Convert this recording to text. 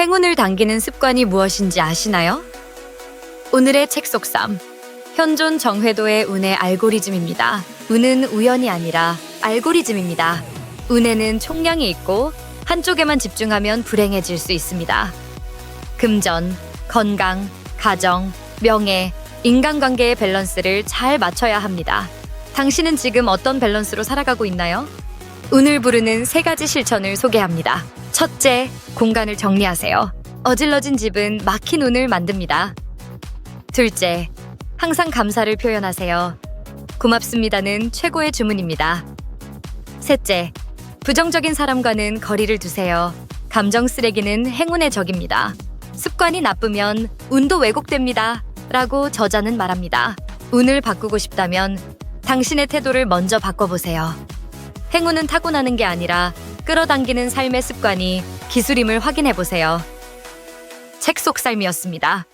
행운을 당기는 습관이 무엇인지 아시나요? 오늘의 책 속삼. 현존 정회도의 운의 알고리즘입니다. 운은 우연이 아니라 알고리즘입니다. 운에는 총량이 있고 한쪽에만 집중하면 불행해질 수 있습니다. 금전, 건강, 가정, 명예, 인간관계의 밸런스를 잘 맞춰야 합니다. 당신은 지금 어떤 밸런스로 살아가고 있나요? 운을 부르는 세 가지 실천을 소개합니다. 첫째, 공간을 정리하세요. 어질러진 집은 막힌 운을 만듭니다. 둘째, 항상 감사를 표현하세요. 고맙습니다는 최고의 주문입니다. 셋째, 부정적인 사람과는 거리를 두세요. 감정 쓰레기는 행운의 적입니다. 습관이 나쁘면 운도 왜곡됩니다. 라고 저자는 말합니다. 운을 바꾸고 싶다면 당신의 태도를 먼저 바꿔보세요. 행운은 타고나는 게 아니라 끌어당기는 삶의 습관이 기술임을 확인해 보세요. 책 속 삶이었습니다.